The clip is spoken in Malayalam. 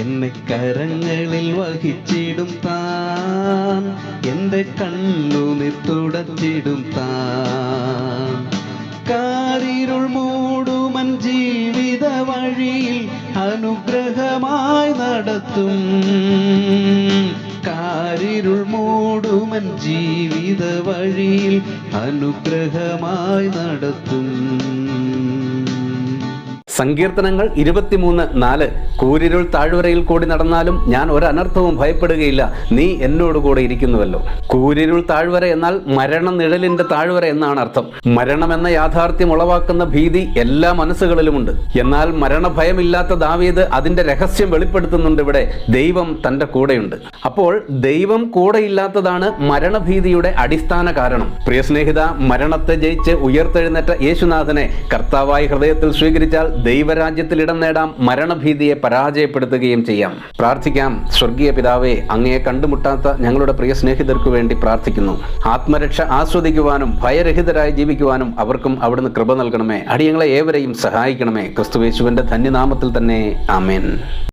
എന്നെ കരങ്ങളിൽ വഹിച്ചിടും താൻ. എന്റെ കണ്ണുനി തുടച്ചിടും താൻ. കാരിരുൾ മൂടുമൻ ജീവിത വഴിയിൽ അനുഗ്രഹമായി നടത്തും. കാരിരുൾ മൂടുമൻ ജീവിത വഴിയിൽ അനുഗ്രഹമായി നടത്തും. സങ്കീർത്തനങ്ങൾ ഇരുപത്തിമൂന്ന് നാല്. കൂരിരുൾ താഴ്വരയിൽ കൂടി നടന്നാലും ഞാൻ ഒരനർത്ഥവും ഭയപ്പെടുകയില്ല. നീ എന്നോട് കൂടെ ഇരിക്കുന്നുവല്ലോ. കൂരിരുൾ താഴ്വര എന്നാൽ മരണ നിഴലിന്റെ താഴ്വര എന്നാണ് അർത്ഥം. മരണം എന്ന യാഥാർത്ഥ്യം ഉളവാക്കുന്ന ഭീതി എല്ലാ മനസ്സുകളിലുമുണ്ട്. എന്നാൽ മരണഭയമില്ലാത്ത ദാവീദ് അതിന്റെ രഹസ്യം വെളിപ്പെടുത്തുന്നുണ്ട് ഇവിടെ. ദൈവം തന്റെ കൂടെയുണ്ട്. അപ്പോൾ ദൈവം കൂടെയില്ലാത്തതാണ് മരണഭീതിയുടെ അടിസ്ഥാന കാരണം. പ്രിയ സ്നേഹിത മരണത്തെ ജയിച്ച് ഉയർത്തെഴുന്നേറ്റ യേശുനാഥനെ കർത്താവായി ഹൃദയത്തിൽ സ്വീകരിച്ചാൽ ദൈവരാജ്യത്തിൽ ഇടം നേടാം മരണഭീതിയെ പരാജയപ്പെടുത്തുകയും ചെയ്യാം. പ്രാർത്ഥിക്കാം. സ്വർഗീയ പിതാവേ അങ്ങയെ കണ്ടുമുട്ടാത്ത ഞങ്ങളുടെ പ്രിയ സ്നേഹിതർക്കു വേണ്ടി പ്രാർത്ഥിക്കുന്നു. ആത്മരക്ഷ ആസ്വദിക്കുവാനും ഭയരഹിതരായി ജീവിക്കുവാനും അവർക്കും അവിടുന്ന് കൃപ നൽകണമേ. അടിയങ്ങളെ ഏവരെയും സഹായിക്കണമേ. ക്രിസ്തുവേശുവിന്റെ ധന്യനാമത്തിൽ തന്നെ. ആമേൻ.